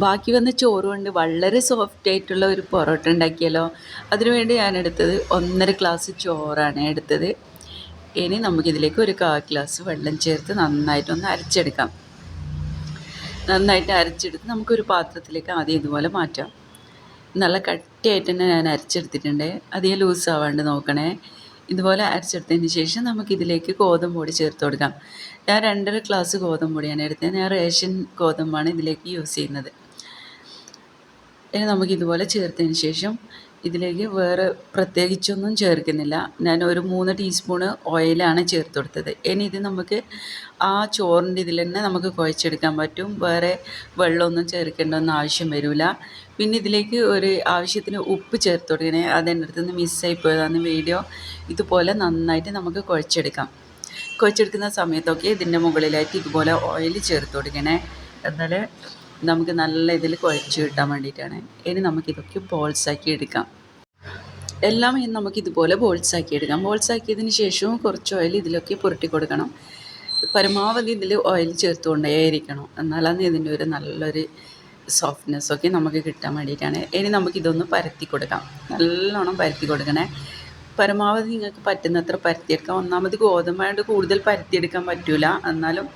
ബാക്കി വന്ന ചോറ് കൊണ്ട് വളരെ സോഫ്റ്റ് ആയിട്ടുള്ള ഒരു പൊറോട്ട ഉണ്ടാക്കിയാലോ അതിനുവേണ്ടി ഞാൻ എടുത്തത് ഒന്നര ഗ്ലാസ് ചോറാണ് എടുത്തത്. ഇനി നമുക്കിതിലേക്ക് ഒരു കാ ഗ്ലാസ് വെള്ളം ചേർത്ത് നന്നായിട്ടൊന്ന് അരച്ചെടുക്കാം. നന്നായിട്ട് അരച്ചെടുത്ത് നമുക്കൊരു പാത്രത്തിലേക്ക് ആദ്യം ഇതുപോലെ മാറ്റാം. നല്ല കട്ടിയായിട്ട് തന്നെ ഞാൻ അരച്ചെടുത്തിട്ടുണ്ട്. അധികം ലൂസ് ആവാണ്ട് നോക്കണേ. ഇതുപോലെ അരച്ചെടുത്തതിന് ശേഷം നമുക്കിതിലേക്ക് ഗോതമ്പ് പൊടി ചേർത്ത് കൊടുക്കാം. ഞാൻ രണ്ടര ഗ്ലാസ് ഗോതമ്പ് പൊടിയാണ് എടുത്തത്. ഞാൻ റേഷൻ ഗോതമ്പാണ് ഇതിലേക്ക് യൂസ് ചെയ്യുന്നത്. ഇനി നമുക്കിതുപോലെ ചേർത്തതിന് ശേഷം ഇതിലേക്ക് വേറെ പ്രത്യേകിച്ചൊന്നും ചേർക്കുന്നില്ല. ഞാൻ ഒരു മൂന്ന് ടീസ്പൂണ് ഓയിലാണ് ചേർത്ത് കൊടുത്തത്. ഇനി ഇത് നമുക്ക് ആ ചോറിന്റെ ഇതിൽ തന്നെ നമുക്ക് കുഴച്ചെടുക്കാൻ പറ്റും. വേറെ വെള്ളമൊന്നും ചേർക്കേണ്ടൊന്നും ആവശ്യം വരില്ല പിന്നെ ഇതിലേക്ക് ഒരു ആവശ്യത്തിന് ഉപ്പ് ചേർത്ത് കൊടുക്കണേ. അതെന്റെ അടുത്ത് നിന്ന് മിസ്സായി പോയതാണ് വീഡിയോ ഇതുപോലെ നന്നായിട്ട് നമുക്ക് കുഴച്ചെടുക്കാം. കുഴച്ചെടുക്കുന്ന സമയത്തൊക്കെ ഇതിന്റെ മുകളിലായിട്ട് ഇതുപോലെ ഓയിൽ ചേർത്ത് കൊടുക്കണേ. എന്നാൽ നമുക്ക് നല്ല ഇതിൽ കുഴച്ച് കിട്ടാൻ വേണ്ടിയിട്ടാണ്. ഇനി നമുക്കിതൊക്കെ ബോൾസാക്കി എടുക്കാം. എല്ലാം ഇനി നമുക്കിതുപോലെ ബോൾസാക്കി എടുക്കാം. ബോൾസാക്കിയതിന് ശേഷവും കുറച്ച് ഓയിൽ ഇതിലൊക്കെ പുരട്ടി കൊടുക്കണം. പരമാവധി ഇതിൽ ഓയിൽ ചേർത്തുകൊണ്ടേ ഇരിക്കണം. എന്നാലാണ് ഇതിന്റെ ഒരു നല്ലൊരു സോഫ്റ്റ്നെസ്സൊക്കെ നമുക്ക് കിട്ടാൻ വേണ്ടിയിട്ടാണ്. ഇനി നമുക്കിതൊന്ന് പരത്തി കൊടുക്കാം. നല്ലോണം പരത്തി കൊടുക്കണേ. പരമാവധി നിങ്ങൾക്ക് പറ്റുന്നത്ര പരത്തിയെടുക്കാം. ഒന്നാമത് ഗോതമ്പായതുകൊണ്ട് കൂടുതൽ പരത്തിയെടുക്കാൻ പറ്റില്ല എന്നാലും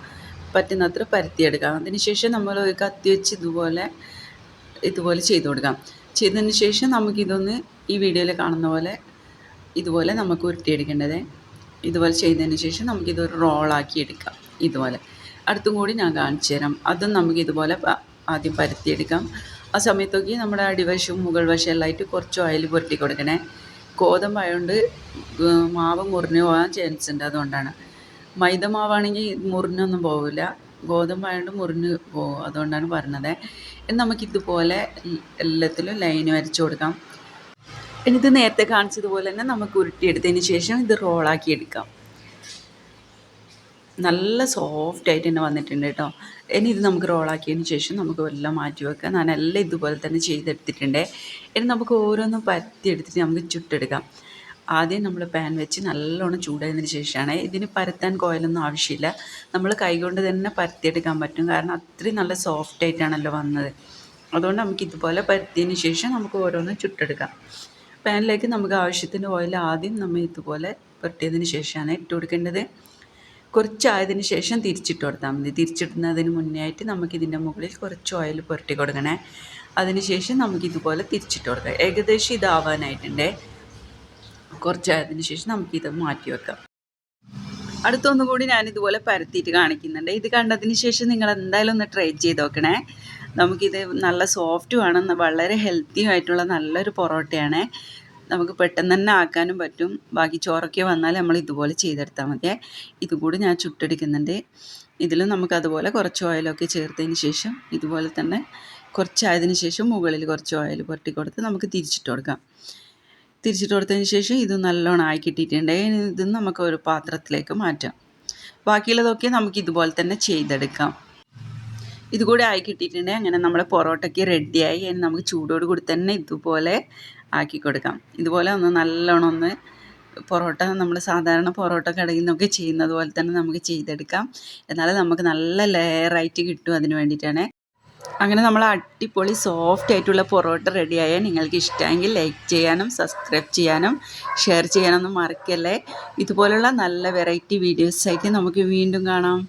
പറ്റുന്നത്ര പരത്തിയെടുക്കാം. അതിനുശേഷം നമ്മൾ ഒരു കത്തി വെച്ച് ഇതുപോലെ ഇതുപോലെ ചെയ്ത് കൊടുക്കാം. ചെയ്തതിന് ശേഷം നമുക്കിതൊന്ന് ഈ വീഡിയോയിൽ കാണുന്ന പോലെ ഇതുപോലെ നമുക്ക് ഉരുട്ടിയെടുക്കേണ്ടത്. ഇതുപോലെ ചെയ്തതിന് ശേഷം നമുക്കിതൊരു റോളാക്കി എടുക്കാം. ഇതുപോലെ. അടുത്തും കൂടി ഞാൻ കാണിച്ചു തരാം. അതും നമുക്ക് ഇതുപോലെ ആദ്യം പരത്തിയെടുക്കാം. ആ സമയത്തൊക്കെ നമ്മുടെ അടിവശവും മുകൾ വശം എല്ലാമായിട്ട് കുറച്ച് ഓയിൽ പുരട്ടി കൊടുക്കണേ. ഗോതമ്പായതുകൊണ്ട് മാവ് മുറിഞ്ഞു പോകാൻ ചാൻസ് ഉണ്ട് അതുകൊണ്ടാണ്. മൈദ മാവാണെങ്കിൽ മുറിഞ്ഞൊന്നും പോവില്ല. ഗോതമ്പായതുകൊണ്ട് മുറിഞ്ഞ് പോകും അതുകൊണ്ടാണ് പറഞ്ഞത്. ഇനി നമുക്കിതുപോലെ എല്ലാത്തിലും ലൈൻ വരച്ചു കൊടുക്കാം. ഇനി ഇത് നേരത്തെ കാണിച്ചതുപോലെ തന്നെ നമുക്ക് ഉരുട്ടിയെടുത്തതിന് ശേഷം ഇത് റോളാക്കി എടുക്കാം. നല്ല സോഫ്റ്റ് ആയിട്ട് തന്നെ വന്നിട്ടുണ്ട് കേട്ടോ. ഇനി ഇത് നമുക്ക് റോളാക്കിയതിന് ശേഷം നമുക്ക് എല്ലാം മാറ്റി വെക്കാം. ഞാൻ എല്ലാം ഇതുപോലെ തന്നെ ചെയ്തെടുത്തിട്ടുണ്ട്. ഇനി നമുക്ക് ഓരോന്നും പരത്തി എടുത്തിട്ട് നമുക്ക് ചുട്ടെടുക്കാം. ആദ്യം നമ്മൾ പാൻ വെച്ച് നല്ലോണം ചൂടായതിന് ശേഷമാണ് ഇതിന് പരത്താൻ കോയലൊന്നും ആവശ്യമില്ല. നമ്മൾ കൈകൊണ്ട് തന്നെ പരത്തിയെടുക്കാൻ പറ്റും. കാരണം അത്രയും നല്ല സോഫ്റ്റ് ആയിട്ടാണല്ലോ വന്നത്. അതുകൊണ്ട് നമുക്ക് ഇതുപോലെ പരത്തിയതിന് ശേഷം നമുക്ക് ഓരോന്ന് ചുട്ടെടുക്കാം. പാനിലേക്ക് നമുക്ക് ആവശ്യത്തിന് ഓയിൽ ആദ്യം നമ്മൾ ഇതുപോലെ പുരട്ടിയതിന് ശേഷമാണ് ഇട്ട് കൊടുക്കേണ്ടത്. കുറച്ചായതിന് ശേഷം തിരിച്ചിട്ട് കൊടുത്താൽ മതി. തിരിച്ചിടുന്നതിന് മുന്നേ ആയിട്ട് നമുക്കിതിന്റെ മുകളിൽ കുറച്ച് ഓയിൽ പുരട്ടി കൊടുക്കണേ. അതിന് ശേഷം നമുക്കിതുപോലെ തിരിച്ചിട്ട് കൊടുക്കാം. ഏകദേശം ഇതാവാനായിട്ടുണ്ടേ. കുറച്ചായതിന് ശേഷം നമുക്കിത് മാറ്റി വെക്കാം. അടുത്തൊന്നുകൂടി ഞാൻ ഇതുപോലെ പരത്തിയിട്ട് കാണിക്കുന്നുണ്ട്. ഇത് കണ്ടതിന് ശേഷം നിങ്ങൾ എന്തായാലും ഒന്ന് ട്രൈ ചെയ്ത് നോക്കണേ. നമുക്കിത് നല്ല സോഫ്റ്റുമാണ് വളരെ ഹെൽത്തിയും ആയിട്ടുള്ള നല്ലൊരു പൊറോട്ടയാണ്. നമുക്ക് പെട്ടെന്ന് തന്നെ ആക്കാനും പറ്റും. ബാക്കി ചോറൊക്കെ വന്നാൽ നമ്മൾ ഇതുപോലെ ചെയ്തെടുത്താൽ മതിയേ ഇതുകൂടി ഞാൻ ചുട്ടെടുക്കുന്നുണ്ട്. ഇതിലും നമുക്ക് അതുപോലെ കുറച്ച് ഓയിലൊക്കെ ചേർത്തതിന് ശേഷം ഇതുപോലെ തന്നെ കുറച്ചായതിന് ശേഷം മുകളിൽ കുറച്ച് ഓയിൽ പുരട്ടി കൊടുത്ത് നമുക്ക് തിരിച്ചിട്ട് കൊടുക്കാം. തിരിച്ചിട്ട് കൊടുത്തതിന് ശേഷം ഇത് നല്ലോണം ആയി കിട്ടിയിട്ടുണ്ട്. ഇനി ഇത് നമുക്ക് ഒരു പാത്രത്തിലേക്ക് മാറ്റാം. ബാക്കിയുള്ളതൊക്കെ നമുക്ക് ഇതുപോലെ തന്നെ ചെയ്തെടുക്കാം. ഇതുകൂടി ആയി കിട്ടിയിട്ടുണ്ടെങ്കിൽ അങ്ങനെ നമ്മുടെ പൊറോട്ടയ്ക്ക് റെഡിയായി അതിന് നമുക്ക് ചൂടോട് കൂടി തന്നെ ഇതുപോലെ ആക്കി കൊടുക്കാം. ഇതുപോലെ ഒന്ന് നല്ലോണം ഒന്ന് പൊറോട്ട നമ്മൾ സാധാരണ പൊറോട്ട കടയിൽ നിന്നൊക്കെ ചെയ്യുന്നത് പോലെ തന്നെ നമുക്ക് ചെയ്തെടുക്കാം. എന്നാലേ നമുക്ക് നല്ല ലെയറായിട്ട് കിട്ടും അതിന് വേണ്ടിയിട്ടാണ്. അങ്ങനെ നമ്മൾ അടിപൊളി സോഫ്റ്റ് ആയിട്ടുള്ള പൊറോട്ട റെഡിയായാൽ നിങ്ങൾക്ക് ഇഷ്ടമെങ്കിൽ ലൈക്ക് ചെയ്യാനും സബ്സ്ക്രൈബ് ചെയ്യാനും ഷെയർ ചെയ്യാനൊന്നും മറക്കല്ലേ. ഇതുപോലുള്ള നല്ല വെറൈറ്റി വീഡിയോസായിട്ട് നമുക്ക് വീണ്ടും കാണാം.